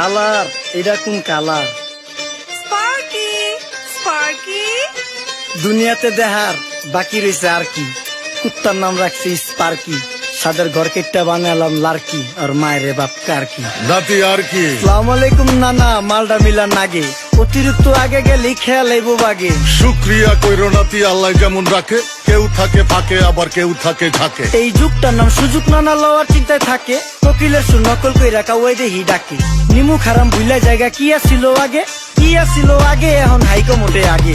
হালার এটা কোন কালার? Sparky Sparky. দুনিয়াতে দেহার বাকি রয়েছে আর কি। কুত্তার নাম রাখছি স্পার্কি। সাদের ঘর কেটটা বানালাম লার্কি আর মায়ের বাপ কার কি দাতি আর কি। সালাম আলাইকুম নানা মালডা মিলা নাগে। অতিরিক্ত আগে গেলি খেয়াল এবো বাগে। শুক্রিয়া কইরো নাতি আল্লাহ যেমন রাখে কেউ থাকে ফাঁকে আবার কেউ থাকে ঝাঁকে। এই যুগটার নাম সুযোগ নানা লওয়ার চিন্তায় থাকে কোকিলের সু নকল কই রাখা ওই দেহি ডাকে। নিমু খারাম ভুলে জায়গা কি আসিল আগে? কি আসিল আগে? এখন হাইকো মোটে আগে।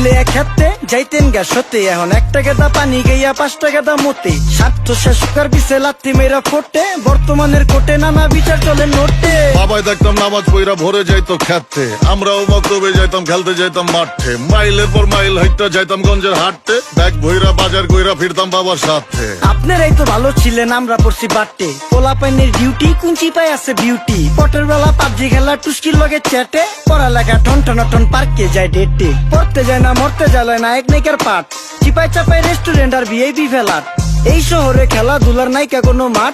নিলে এক হাতে যাইতেন গা সত্যি এখন একটা গেদা পানি গেয়া পাঁচটা গেদা মতে। স্বার্থ শেষকার বিছে লাত্তি মেয়েরা ফোটে বর্তমানের কোটে নানা বিচার চলে নোটে। বাবাই দেখতাম নামাজ পইরা ভরে যাইতো খেতে। আমরাও মক্তবে যাইতাম খেলতে যাইতাম মাঠে। মাইলের পর মাইল হাইটটা যাইতাম গঞ্জের হাটতে ব্যাগ ভইরা বাজার কইরা ফিরতাম বাবার সাথে। আপনারাই তো ভালো ছিলেন আমরা পড়ছি বাট্টে পোলা পাইনের ডিউটি কুঞ্চি পাই আছে বিউটি। পটের বেলা পাবজি খেলা টুস্কির লগে চ্যাটে। পড়ালেখা টন টন পার্কে যায় ডেটে। পড়তে যায় না মরতে যায় না এক নাইকার পাট চিপাই চাপাই রেস্টুরেন্ট আর ভিআইপি ফেলাট এই শহরে খেলাধুলার নাইকা কোনো মাঠ?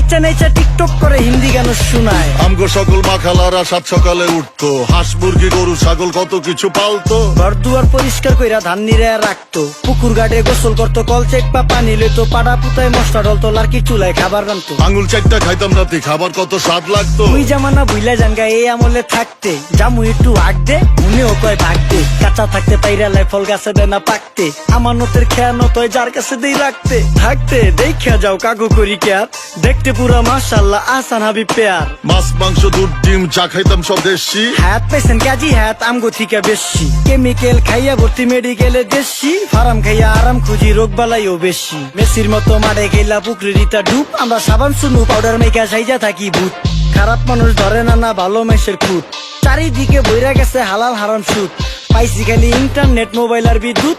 নেচা নেচা টিকটক করে হিন্দি গান শোনায়। আমগো সকল মাখালারা সাত সকালে উঠতো। হাঁস মুরগি গরু ছাগল কত কিছু পালতো। ঘর দুয়ার পরিষ্কার কইরা ধান নিরে রাখতো। পুকুর গাড়ে গোসল করতো কল চেক পা পানি লইতো পাড়া পুতায় মশলা ডলতো লার্কি চুলায় খাবার রান্তো আঙুল চারটা খাইতাম নাতি খাবার কত স্বাদ লাগতো। ওই জামানা বুইলা জানগা এই আমলে থাকতে। জামু একটু আগ দে মনেও কয় ভাগ দে। কাঁচা থাকতে পাইরা লাই ফল গাছে দেয় না পাকতে। আমার নতের খেয়া নতয় যার কাছে দেই রাখতে। থাকতে দেখা যাও কাগু করি কেয়ার দেখতে পুরা মাশাল্লাহ আসান হাবি পেয়ার। মাছ মাংস দুধ ডিম চা খাইতাম সব দেশি। হাত পেছেন কাজী হাত আমগো থিকা বেশি। কেমিক্যাল খাইয়া ভর্তি মেডিকেলে দেশি ফার্ম খাইয়া আরাম খুঁজি রোগ বালাইও বেশি। মেসির মতো মারে গেলা পুকুরে রিতা ডুব আমরা সাবান শুনু পাউডার মেকা সাইজা থাকি ভূত। খারাপ মানুষ ধরে না না ভালো মেসের খুঁত। চারিদিকে বইরা গেছে হালাল হারাম সুদ। পাইছি খালি ইন্টারনেট মোবাইল আর বিদ্যুৎ।